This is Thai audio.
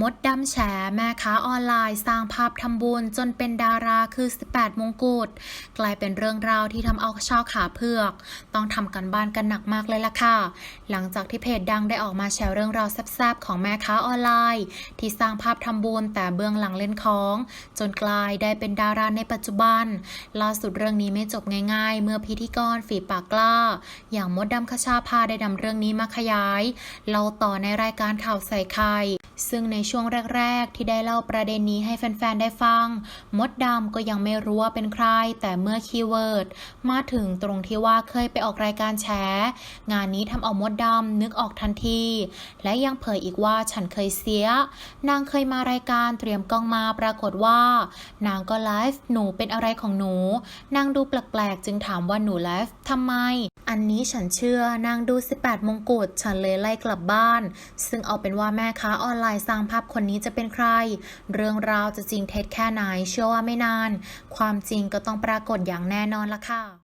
มดดำแฉแม่ค้าออนไลน์สร้างภาพทำบุญจนเป็นดาราคือ 18 มงกุฎกลายเป็นเรื่องราวที่ทำเอาชาวขาเผือก ต้องทำกันบ้านกันหนักมากเลยล่ะค่ะ หลังจากที่เพจดังได้ออกมาแชร์เรื่องราวแซ่บๆของแม่ค้าออนไลน์ ที่สร้างภาพทำบุญแต่เบื้องหลังเล่นของ จนกลายได้เป็นดาราในปัจจุบัน ล่าสุดเรื่องนี้ไม่จบง่ายๆ เมื่อพิธีกรฝีปากกล้า อย่างมดดำคชาพาได้นำเรื่องนี้มาขยายเล่าต่อในรายการข่าวใส่ไข่ซึ่งในช่วงแรก ๆ ที่ได้เล่าประเด็นนี้ให้แฟน ๆ ได้ฟัง มดดำก็ยังไม่รู้ว่าเป็นใคร แต่เมื่อคีย์เวิร์ดมาถึงตรงที่ว่าเคยไปออกรายการแฉ งานนี้ทำเอามดดำนึกออกทันที และยังเผยอีกว่าฉันเคยเสีย นางเคยมารายการเตรียมกล้องมาปรากฏว่า นางก็ไลฟ์หนูเป็นอะไรของหนู นางดูแปลกๆ จึงถามว่าหนูไลฟ์ทำไม อันนี้ฉันเชื่อนางดู 18 มงกุฎฉันเลยไล่กลับบ้าน ซึ่งเอาเป็นว่าแม่ค้าออนไลน์สร้างภาพคนนี้จะเป็นใคร เรื่องราวจะจริงเท็จแค่ไหน เชื่อว่าไม่นาน ความจริงก็ต้องปรากฏอย่างแน่นอนละค่ะ